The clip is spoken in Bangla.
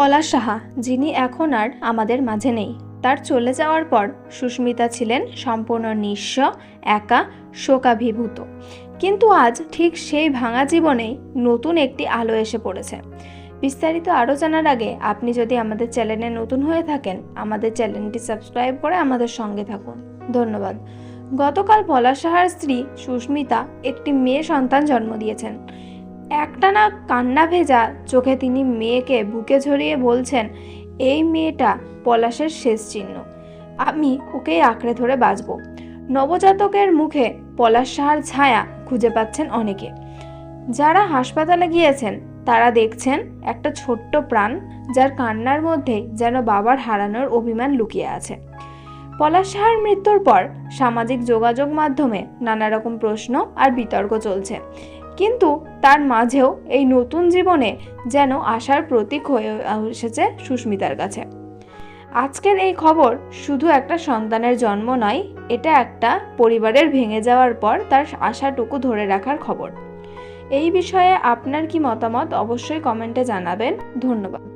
পলাশ সাহা, যিনি এখন আর আমাদের মাঝে নেই। তার চলে যাওয়ার পর সুস্মিতা ছিলেন সম্পূর্ণ নিঃস্ব, একা, শোকাভিভূত। কিন্তু আজ ঠিক সেই ভাঙা জীবনেই নতুন একটি আলো এসে পড়েছে। বিস্তারিত আরও জানার আগে আপনি যদি আমাদের চ্যানেলে নতুন হয়ে থাকেন, আমাদের চ্যানেলটি সাবস্ক্রাইব করে আমাদের সঙ্গে থাকুন। ধন্যবাদ। গতকাল পলাশ সাহার স্ত্রী সুস্মিতা একটি মেয়ে সন্তান জন্ম দিয়েছেন। একটানা কান্না ভেজা চোখে তিনি মেয়েকে বুকে ঝরিয়ে বলছেন, এই মেয়েটা পলাশের শেষ চিহ্ন। আমি ওকেই আঁকড়ে ধরে বাঁচব। নবজাতকের মুখে পলাশ সাহার ছায়া খুঁজে পাচ্ছেন অনেকে। যারা হাসপাতালে গিয়েছেন, তারা দেখছেন একটা ছোট্ট প্রাণ যার কান্নার মধ্যে যেন বাবার হারানোর অভিমান লুকিয়ে আছে। পলাশ সাহার মৃত্যুর পর সামাজিক যোগাযোগ মাধ্যমে নানা রকম প্রশ্ন আর বিতর্ক চলছে। কিন্তু তার মাঝেও এই নতুন জীবনে যেন আশার প্রতীক হয়ে এসেছে সুস্মিতার কাছে। আজকের এই খবর শুধু একটা সন্তানের জন্ম নয়, এটা একটা পরিবারের ভেঙে যাওয়ার পর তার আশাটুকু ধরে রাখার খবর। এই বিষয়ে আপনার কি মতামত অবশ্যই কমেন্টে জানাবেন। ধন্যবাদ।